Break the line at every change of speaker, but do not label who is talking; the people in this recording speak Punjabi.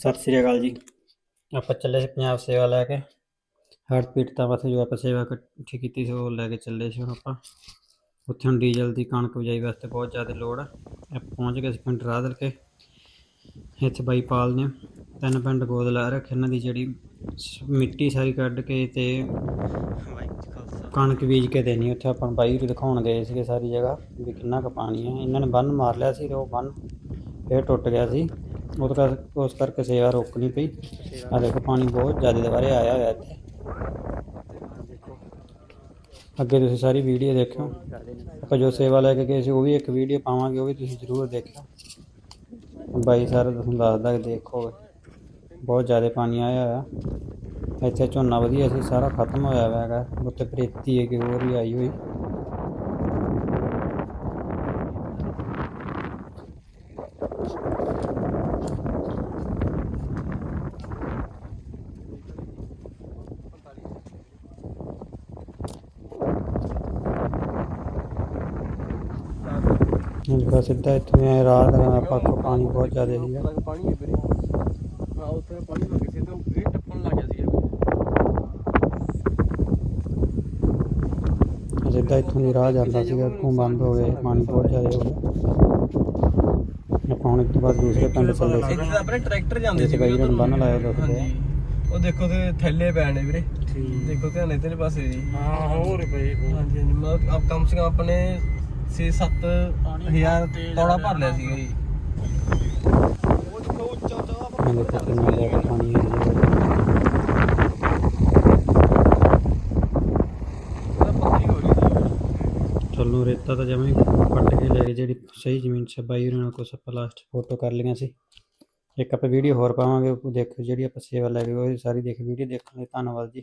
ਸਤਿ ਸ੍ਰੀ ਅਕਾਲ ਜੀ। ਆਪਾਂ ਚੱਲੇ ਸੀ ਪੰਜਾਬ ਸੇਵਾ ਲੈ ਕੇ। ਹੜ੍ਹ ਪੀੜਤਾਂ ਵਾਸਤੇ ਜੋ ਆਪਾਂ ਸੇਵਾ ਇਕੱਠੀ ਕੀਤੀ ਸੀ ਉਹ ਲੈ ਕੇ ਚੱਲੇ ਸੀ ਹੁਣ ਆਪਾਂ। ਉੱਥੇ ਹੁਣ ਡੀਜ਼ਲ ਦੀ ਕਣਕ ਬਿਜਾਈ ਵਾਸਤੇ ਬਹੁਤ ਜ਼ਿਆਦਾ ਲੋੜ ਆ। ਪਹੁੰਚ ਗਏ ਸੀ ਪਿੰਡ ਰਾਦਲ ਕੇ। ਇੱਥੇ ਬਾਈ ਪਾਲ ਨੇ ਤਿੰਨ ਪਿੰਡ ਗੋਦ ਲਾ ਰੱਖੇ ਇਹਨਾਂ ਦੀ ਜਿਹੜੀ ਮਿੱਟੀ ਸਾਰੀ ਕੱਢ ਕੇ ਤੇ ਕਣਕ ਬੀਜ ਕੇ ਦੇਣੀ ਉੱਥੇ ਆਪਾਂ ਬਾਈ ਨੂੰ ਦਿਖਾਉਣ ਗਏ ਸੀਗੇ ਸਾਰੀ ਜਗ੍ਹਾ ਵੀ ਕਿੰਨਾ ਕੁ ਪਾਣੀ ਆ। ਇਹਨਾਂ ਨੇ ਬੰਨ ਮਾਰ ਲਿਆ ਸੀ ਤੇ ਉਹ ਬੰਨ ਫੇਰ ਟੁੱਟ ਗਿਆ ਸੀ। ਉਹ ਕਰ ਉਸ ਕਰਕੇ ਸੇਵਾ ਰੋਕਣੀ ਪਈ। ਆ ਦੇਖੋ, ਪਾਣੀ ਬਹੁਤ ਜ਼ਿਆਦਾ ਦੁਬਾਰੇ ਆਇਆ ਹੋਇਆ ਇੱਥੇ। ਅੱਗੇ ਤੁਸੀਂ ਸਾਰੀ ਵੀਡੀਓ ਦੇਖਿਓ। ਆਪਾਂ ਜੋ ਸੇਵਾ ਲੈ ਕੇ ਗਏ ਸੀ, ਉਹ ਵੀ ਇੱਕ ਵੀਡੀਓ ਪਾਵਾਂਗੇ, ਉਹ ਵੀ ਤੁਸੀਂ ਜ਼ਰੂਰ ਦੇਖਿਓ। ਬਾਈ ਸਾਰਾ ਤੁਹਾਨੂੰ ਦੱਸਦਾ ਕਿ ਦੇਖੋ ਬਹੁਤ ਜ਼ਿਆਦਾ ਪਾਣੀ ਆਇਆ ਹੋਇਆ। ਇੱਥੇ ਝੋਨਾ ਵਧੀਆ ਸੀ, ਸਾਰਾ ਖਤਮ ਹੋਇਆ ਹੋਇਆ ਹੈਗਾ। ਉੱਤੇ ਪ੍ਰੇਤੀ ਹੈ ਕਿ ਹੋਰ ਵੀ ਆਈ ਹੋਈ। ਬਸ ਸਿੱਧਾ ਇੱਥੋਂ ਆਏ ਰਾਤ ਦਾ ਆਪਾਂ ਕੋਲ ਪਾਣੀ ਬਹੁਤ ਜ਼ਿਆਦਾ ਸੀਗਾ।
ਪਾਣੀ ਹੈ ਵੀਰੇ। ਹਾਂ ਉੱਥੇ ਪਾਣੀ ਲੱਗ ਗਿਆ ਸੀ ਤੇ ਉਹ ਇਹ ਟੱਪਣ ਲੱਗ ਗਿਆ ਸੀ
ਸਿੱਧਾ ਇੱਥੋਂ ਦੀ ਰਾਹ ਜਾਂਦਾ ਸੀਗਾ ਅੱਗੋਂ ਬੰਦ ਹੋ ਗਏ ਪਾਣੀ ਬਹੁਤ ਜ਼ਿਆਦਾ ਹੋ ਗਿਆ। ਇਸ ਤੋਂ ਬਾਅਦ ਦੂਸਰੇ ਪਿੰਡ ਚੱਲੇ ਸੀ।
ਇੱਥੇ ਆਪਣੇ ਟਰੈਕਟਰ ਜਾਂਦੇ ਸੀ
ਬਾਈ ਨੂੰ ਬੰਨ ਲਾਇਆ ਦੱਸਦੇ
ਉਹ ਦੇਖੋ ਤੇ ਥੈਲੇ ਪੈਣੇ ਵੀਰੇ। ਦੇਖੋ ਧਿਆਨ ਇਧਰਲੇ ਪਾਸੇ ਜੀ।
ਹਾਂ ਹੋਰ ਬਈ।
ਹਾਂਜੀ ਹਾਂਜੀ। ਮੈਂ ਆਪ ਕਮ ਸੇ ਕਮ ਆਪਣੇ 6-7 ਹਜ਼ਾਰ ਤੌੜਾ ਭਰ ਲਿਆ ਸੀਗਾ ਜੀ
ਮੈਂ ਦੇਖੋ ਕਿੰਨਾ ਜ਼ਿਆਦਾ ਪਾਣੀ ਹੈ ਜੀ। ਚੱਲੋ ਰੇਤਾ ਤਾਂ ਜਮਾਂ ਪੱਟ ਕੇ ਲੈ ਗਏ ਜਿਹੜੀ ਸਹੀ ਜ਼ਮੀਨ ਸੀ ਬਾਈ ਉਹਨਾਂ ਨਾਲ ਕੁਛ ਆਪਾਂ ਲਾਸਟ ਫੋਟੋ ਕਰ ਲਈਆਂ ਸੀ। ਇੱਕ ਆਪਾਂ ਵੀਡੀਓ ਹੋਰ ਪਾਵਾਂਗੇ ਉਹ ਦੇਖੋ ਜਿਹੜੀ ਆਪਾਂ ਸੇਵਾ ਲੈ ਗਏ ਉਹ ਸਾਰੀ ਦੇਖ ਵੀਡੀਓ ਦੇਖਣ ਲਈ ਧੰਨਵਾਦ ਜੀ।